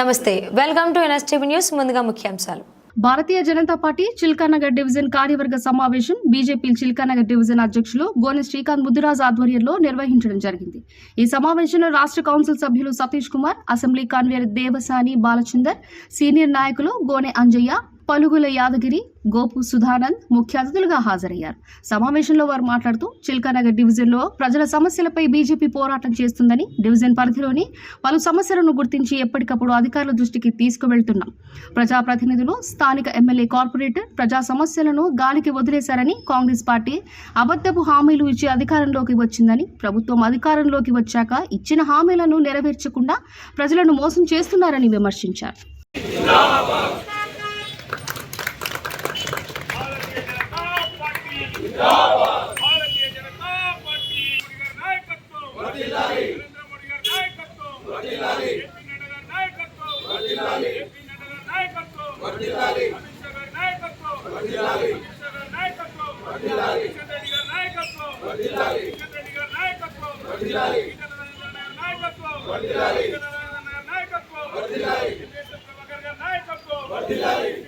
నమస్తే welcome to NSTV news ముందుగా ముఖ్యాంశాలు. భారతీయ జనతా పార్టీ చిల్కానగర్ డివిజన్ కార్యవర్గ సమావేశం బీజేపీ చిల్కానగర్ డివిజన్ అధ్యక్షులు గోనె శ్రీకాంత్ ముద్దురాజ్ ఆధ్వర్యంలో నిర్వహించడం జరిగింది. ఈ సమావేశంలో రాష్ట్ర కౌన్సిల్ సభ్యులు Satish Kumar assembly convener Devasani Balachandar senior నాయకులు గోనె అంజయ్య పలుగుల యాదగిరి గోపు సుధానంద్ ముఖ్య అతిథులుగా హాజరయ్యారు. సమావేశంలో వారు మాట్లాడుతూ చిల్కానగర్ డివిజన్లో ప్రజల సమస్యలపై బీజేపీ పోరాటం చేస్తుందని డివిజన్ పరిధిలోని పలు సమస్యలను గుర్తించి ఎప్పటికప్పుడు అధికారుల దృష్టికి తీసుకువెళ్తున్నాం. ప్రజాప్రతినిధులు స్థానిక ఎమ్మెల్యే కార్పొరేటర్ ప్రజా సమస్యలను గాలికి వదిలేశారని కాంగ్రెస్ పార్టీ అబద్ధపు హామీలు ఇచ్చి అధికారంలోకి వచ్చిందని ప్రభుత్వం అధికారంలోకి వచ్చాక ఇచ్చిన హామీలను నెరవేర్చకుండా ప్రజలను మోసం చేస్తున్నారని విమర్శించారు. భారతీయ జనతా పార్టీ నాయకత్వం నరేంద్ర మోడీ గారి నాయకత్వం ఏపీ నడ్డా గారి నాయకత్వం ఏపీ నడ్డా గారి నాయకత్వం అమిత్ షా గారి నాయకత్వం అమిత్ షా గారి నాయకత్వం కిషన్ రెడ్డి గారి నాయకత్వం కిషన్ రెడ్డి గారి నాయకత్వం నాయకత్వం నాయకత్వం ప్రభాకర్ గారి నాయకత్వం